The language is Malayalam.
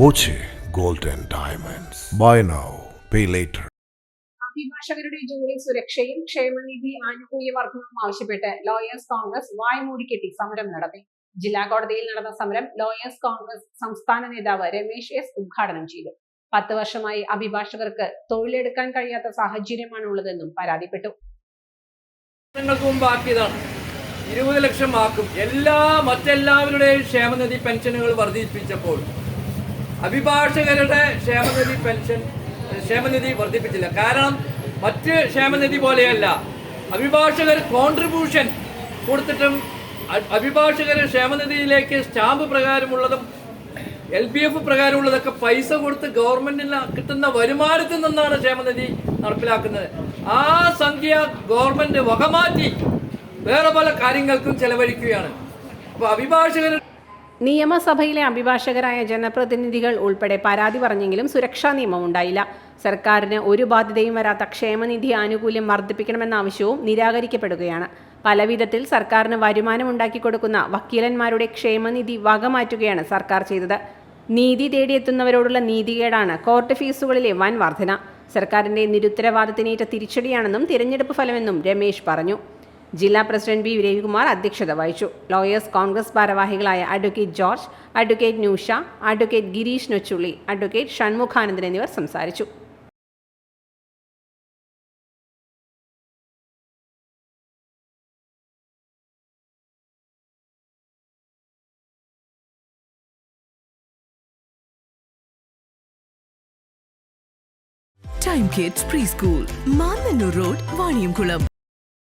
Boche golden diamonds. Buy now pay later. അഭിഭാഷകരുടെ ജോലി സുരക്ഷയും ക്ഷേമനിധി ആനുകൂല്യ വർധനവും ആവശ്യപ്പെട്ട് ലോയേഴ്സ് കോൺഗ്രസ് വായ്മൂടിക്കെട്ടി സമരം നടത്തി. ജില്ലാ കോടതിയിൽ നടന്ന സമരം ലോയേഴ്സ് കോൺഗ്രസ് സംസ്ഥാന നേതാവ് രമേശ് എസ് ഉദ്ഘാടനം ചെയ്തു. പത്ത് വർഷമായി അഭിഭാഷകർക്ക് തൊഴിലെടുക്കാൻ കഴിയാത്ത സാഹചര്യമാണ് ഉള്ളതെന്നും പരാതിപ്പെട്ടു. വർഷങ്ങൾക്ക് മുമ്പ് ആക്കിയതാണ്. ഇരുപത് ലക്ഷം ആക്കും എല്ലാ മറ്റെല്ലാവരുടെയും ക്ഷേമനിധി പെൻഷനുകൾ വർദ്ധിപ്പിച്ചപ്പോൾ അഭിഭാഷകരുടെ ക്ഷേമനിധി പെൻഷൻ ക്ഷേമനിധി വർദ്ധിപ്പിച്ചില്ല. കാരണം മറ്റ് ക്ഷേമനിധി പോലെയല്ല. അഭിഭാഷകർ കോൺട്രിബ്യൂഷൻ കൊടുത്തിട്ടും അഭിഭാഷകർ ക്ഷേമനിധിയിലേക്ക് സ്റ്റാമ്പ് പ്രകാരമുള്ളതും എൽ ബി എഫ് പ്രകാരമുള്ളതൊക്കെ പൈസ കൊടുത്ത് ഗവൺമെന്റിന് കിട്ടുന്ന വരുമാനത്തിൽ നിന്നാണ് ക്ഷേമനിധി നടപ്പിലാക്കുന്നത്. ആ സംഖ്യ ഗവൺമെന്റ് വകമാറ്റി വേറെ പല കാര്യങ്ങൾക്കും ചെലവഴിക്കുകയാണ്. അപ്പോൾ അഭിഭാഷകർ നിയമസഭയിലെ അഭിഭാഷകരായ ജനപ്രതിനിധികൾ ഉൾപ്പെടെ പരാതി പറഞ്ഞെങ്കിലും സുരക്ഷാ നിയമം ഉണ്ടായില്ല. സർക്കാരിന് ഒരു ബാധ്യതയും വരാത്ത ക്ഷേമനിധി ആനുകൂല്യം വർദ്ധിപ്പിക്കണമെന്ന ആവശ്യവും നിരാകരിക്കപ്പെടുകയാണ്. പലവിധത്തിൽ സർക്കാരിന് വരുമാനം ഉണ്ടാക്കി കൊടുക്കുന്ന വക്കീലന്മാരുടെ ക്ഷേമനിധി വകമാറ്റുകയാണ് സർക്കാർ ചെയ്തത്. നീതി തേടിയെത്തുന്നവരോടുള്ള നീതികേടാണ് കോർട്ട് ഫീസുകളിലെ വൻ വർധന. സർക്കാരിന്റെ നിരുത്തരവാദത്തിനേറ്റ തിരിച്ചടിയാണെന്നും തിരഞ്ഞെടുപ്പ് ഫലമെന്നും രമേശ് പറഞ്ഞു. ജില്ലാ പ്രസിഡന്റ് ബി രവികുമാർ അധ്യക്ഷത വഹിച്ചു. ലോയേഴ്സ് കോൺഗ്രസ് ഭാരവാഹികളായ advocate George advocate Nyusha advocate Girish Nochulli advocate Shanmukhanandan എന്നിവർ സംസാരിച്ചു. Time Kids Preschool, school Road, Vaniyamkulam